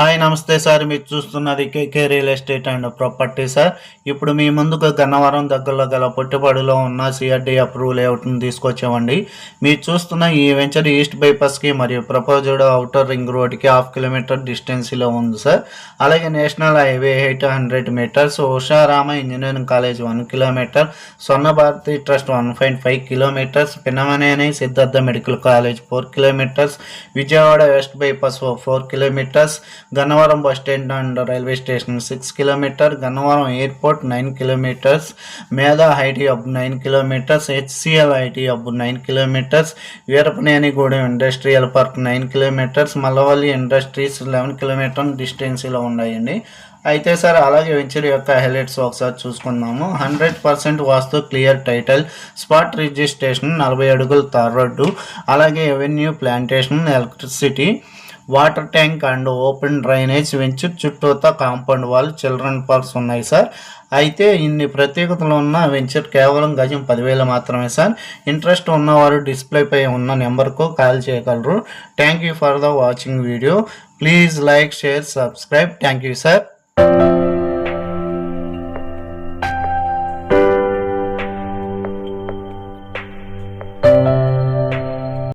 Hi నమస్తే sir. మీరు చూస్తున్నది KK real estate and property sir. ఇప్పుడు మీ ముందుకు గన్నవరం దగ్గరలో గల పుట్టుబడిలో ఉన్న సిఆర్డి అప్రూవల్ లేఅవుట్ను తీసుకొచ్చామండి. మీరు చూస్తున్న ఈ వెంచర్ ఈస్ట్ బైపాస్కి మరియు ప్రపోజ్డ్ అవుటర్ రింగ్ రోడ్కి హాఫ్ కిలోమీటర్ డిస్టెన్స్లో ఉంది సార్. అలాగే national highway eight hundred metres Usharama engineering college one kilometre Swarna Bharati trust one point five kilometres Pinamaneni Siddhartha medical college four kilometres Vijayawada west bypass four kilometres Gannavaram bus stand and railway station six kilometre Gannavaram airport nine kilometres Medha IT hub nine kilometres HCL IT hub nine kilometres Veerapanenigudem industrial park nine kilometres Mallavalli industries eleven kilometre డిస్టెన్స్లో ఉన్నాయండి. అయితే sir అలాగే venture యొక్క highlights ఒకసారి చూసుకుందాము. Hundred percent vastu clear title spot registration నలభై అడుగుల tar road అలాగే avenue plantation electricity water tank and open drainage venture చుట్టూతా కాంపౌండ్ వాల్ చిల్డ్రన్ పార్క్స్ ఉన్నాయి సార్. అయితే ఇన్ని ప్రత్యేకతలు ఉన్న వెంచర్ కేవలం గజం పదివేలు మాత్రమే సార్. ఇంట్రెస్ట్ ఉన్నవారు డిస్ప్లేపై ఉన్న నెంబర్కు కాల్ చేయగలరు. Thank you for the watching video. Please like share subscribe. Thank you sir.